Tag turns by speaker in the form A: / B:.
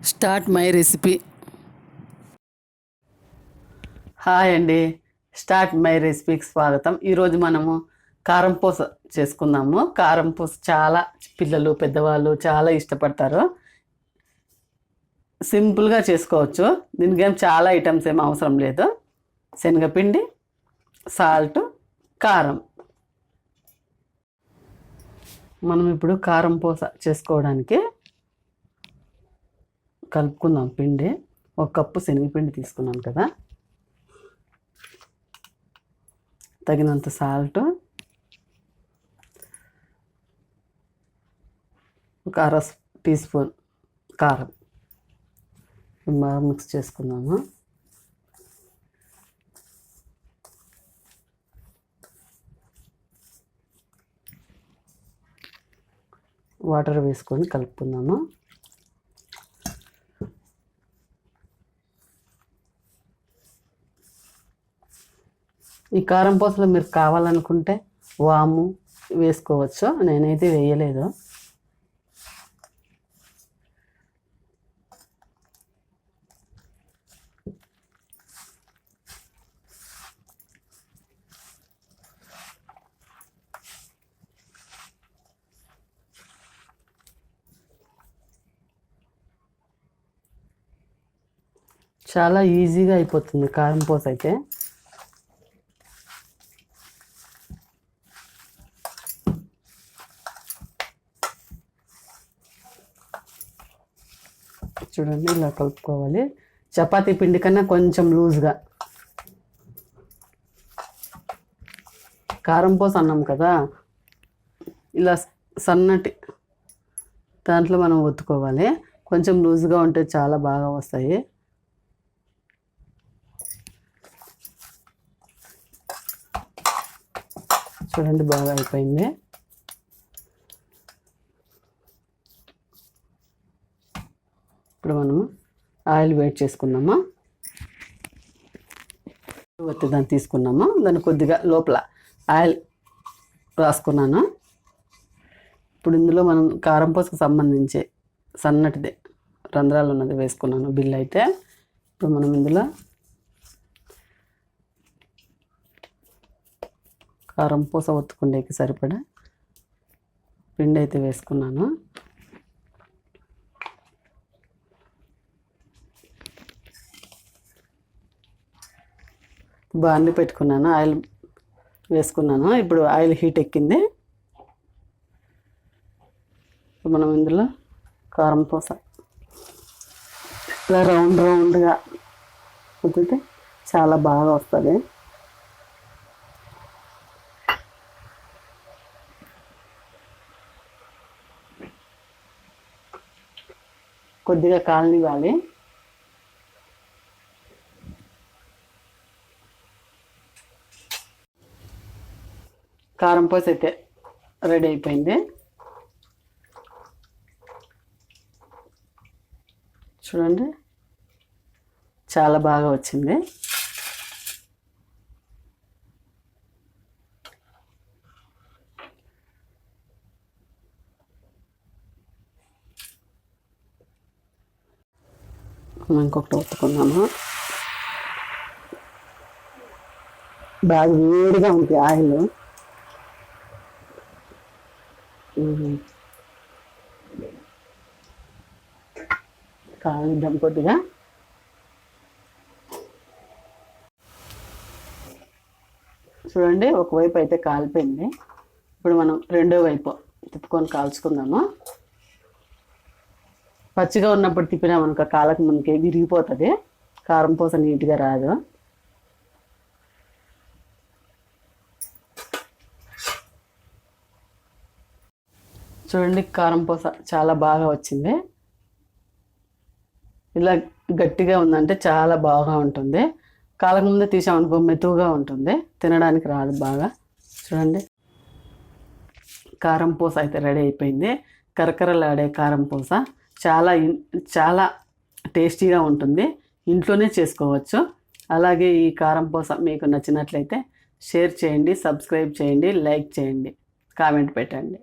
A: Start my recipe. Hi అండి. Start my రెసిపీకి స్వాగతం. ఈరోజు మనము కారం పూస చేసుకుందాము. కారం పూస చాలా పిల్లలు పెద్దవాళ్ళు చాలా ఇష్టపడతారు. సింపుల్గా చేసుకోవచ్చు. దీనికి ఏం చాలా ఐటమ్స్ ఏం అవసరం లేదు. శనగపిండి సాల్ట్ కారం. మనం ఇప్పుడు కారం పూస చేసుకోవడానికి కలుపుకుందాం పిండి. ఒక కప్పు శనగపిండి తీసుకున్నాం కదా. తగినంత సాల్ట్. ఒక అర టీ స్పూన్ కారం. బాగా మిక్స్ చేసుకుందాము. వాటర్ వేసుకొని కలుపుకుందాము. ఈ కారం పూసలు మీరు కావాలనుకుంటే వాము వేసుకోవచ్చు. నేనైతే వేయలేదు. చాలా ఈజీగా అయిపోతుంది కారం పూస అయితే. చూడండి ఇలా కలుపుకోవాలి. చపాతీ పిండి కన్నా కొంచెం లూజ్గా. కారం పోసి అన్నాం కదా ఇలా సన్నటి దాంట్లో మనం ఒత్తుకోవాలి. కొంచెం లూజ్గా ఉంటే చాలా బాగా వస్తాయి. చూడండి బాగా అయిపోయింది. ఇప్పుడు మనము ఆయిల్ వేడి చేసుకున్నామా ఒత్తి దాన్ని తీసుకున్నాము? దాన్ని కొద్దిగా లోపల ఆయిల్ రాసుకున్నాను? ఇప్పుడు ఇందులో మనం కారం పోసుకు సంబంధించి సన్నటిదే రంధ్రాలు ఉన్నది వేసుకున్నాను బిల్ అయితే. ఇప్పుడు మనం ఇందులో కారం పూస ఒత్తుకుండేకి సరిపడా పిండి అయితే వేసుకున్నాను. బాండి పెట్టుకున్నాను ఆయిల్ వేసుకున్నాను. ఇప్పుడు ఆయిల్ హీట్ ఎక్కింది. మనం ఇందులో కారం పూస. ఇలా రౌండ్ రౌండ్గా కుదిరితే చాలా బాగా వస్తుంది. కొద్దిగా కాలనివ్వాలి. కారం పోసి అయితే రెడీ అయిపోయింది. చూడండి. చాలా బాగా వచ్చింది. ఇంకొకటి ఒత్తుకున్నాము బాగా వేడిగా ఉంది ఆయిల్. కాగిద్దాం కొద్దిగా. చూడండి ఒకవైపు అయితే కాలిపోయింది. ఇప్పుడు మనం రెండో వైపు తిప్పుకొని కాల్చుకుందాము? పచ్చిగా ఉన్నప్పుడు తిప్పినామనుకో కాలకు మనకి విరిగిపోతుంది. కారం పూస నీట్గా రాదు. చూడండి కారం పూస చాలా బాగా వచ్చింది. ఇలా గట్టిగా ఉందంటే చాలా బాగా ఉంటుంది. కాలం ముందే తీసామనుకో మెతువుగా ఉంటుంది. తినడానికి రాదు బాగా. చూడండి. కారం పూస అయితే రెడీ అయిపోయింది. కరకరలాడే కారం పూస. చాలా చాలా టేస్టీగా ఉంటుంది. ఇంట్లోనే చేసుకోవచ్చు. అలాగే ఈ కారం పూస మీకు నచ్చినట్లయితే షేర్ చేయండి సబ్స్క్రైబ్ చేయండి లైక్ చేయండి కామెంట్ పెట్టండి.